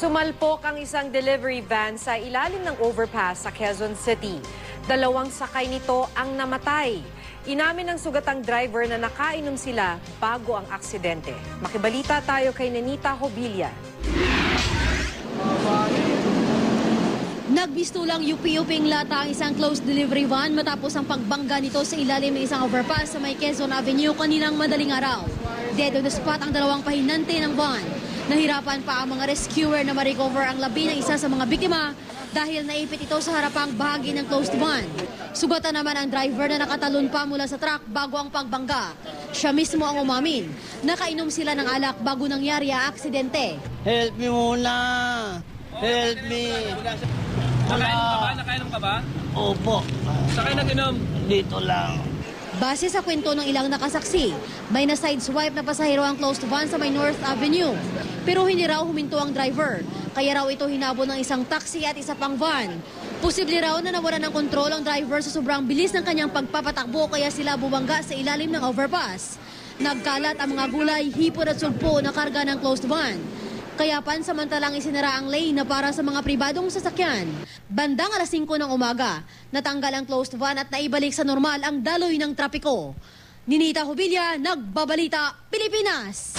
Sumalpok ang isang delivery van sa ilalim ng overpass sa Quezon City. Dalawang sakay nito ang namatay. Inamin ng sugatang driver na nakainom sila bago ang aksidente. Makibalita tayo kay Nenita Hobilla. Nagbistulang UP-UPing lata ang isang closed delivery van matapos ang pagbangga nito sa ilalim ng isang overpass sa may Quezon Avenue kaninang madaling araw. Dead on the spot ang dalawang pahinante ng van. Nahirapan pa ang mga rescuer na ma-recover ang labi ng isa sa mga biktima dahil naipit ito sa harapang bahagi ng closed van. Sugatan naman ang driver na nakatalon pa mula sa truck bago ang pagbangga. Siya mismo ang umamin. Nakainom sila ng alak bago nangyari ang aksidente. Help me muna. Help me. Nakainom ka ba? Nakainom ka ba? Opo. Sa kayo nag-inom? Dito lang. Base sa kwento ng ilang nakasaksi, may na-sideswipe na pasahero ang closed van sa may North Avenue. Pero hindi raw huminto ang driver, kaya raw ito hinabol ng isang taxi at isa pang van. Posible raw na nawala ng kontrol ang driver sa sobrang bilis ng kanyang pagpapatakbo kaya sila bumangga sa ilalim ng overpass. Nagkalat ang mga gulay, hipon at sulpo na karga ng closed van. Kaya pansamantalang isinara ang lane na para sa mga pribadong sasakyan. Bandang alas 5 ng umaga, natanggal ang closed van at naibalik sa normal ang daloy ng trapiko. Ninita Hubilla, Nagbabalita, Pilipinas!